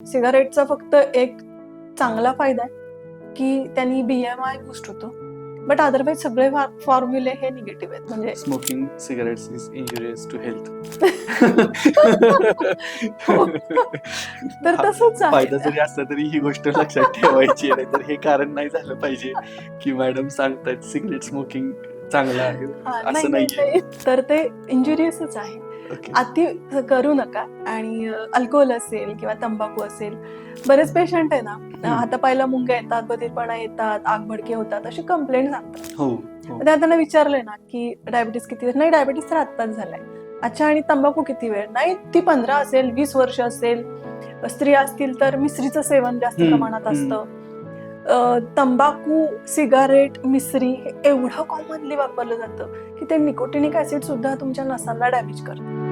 सिगारेटचा फक्त एक चांगला फायदा आहे की त्यांनी बीएमआय बूस्ट होतो. बट अदरवाईज सगळे फॉर्म्युले हे निगेटिव्ह आहेत. म्हणजे smoking cigarettes is injurious to health तर तसंच आहे. फायदा जरी असला तरी ही गोष्ट लक्षात ठेवायची नाही तर हे कारण नाही झालं पाहिजे की मॅडम सांगतायत सिगरेट स्मोकिंग चांगलं आहे. असं नाही. तर ते इंजुरियसच आहे. अति करू नका. आणि अल्कोहोल असेल किंवा तंबाखू असेल बरेच पेशंट आहे ना हातापायला मुंग्या येतात बधीरपणा येतात आग भडके होतात अशी कंप्लेंट सांगतात. हो हो. त्या त्यांना विचारलंय ना की डायबिटीस किती वेळ नाही डायबिटीस तर आत्ताच झालाय. अच्छा आणि तंबाखू किती वेळ? नाही ती पंधरा असेल वीस वर्ष असेल. स्त्री असतील तर मिसरीचं सेवन जास्त प्रमाणात असतं. तंबाखू सिगारेट मिसरी हे एवढं कॉमनली वापरलं जातं की ते निकोटिनिक ॲसिडसुद्धा तुमच्या नसांना डॅमेज करतं.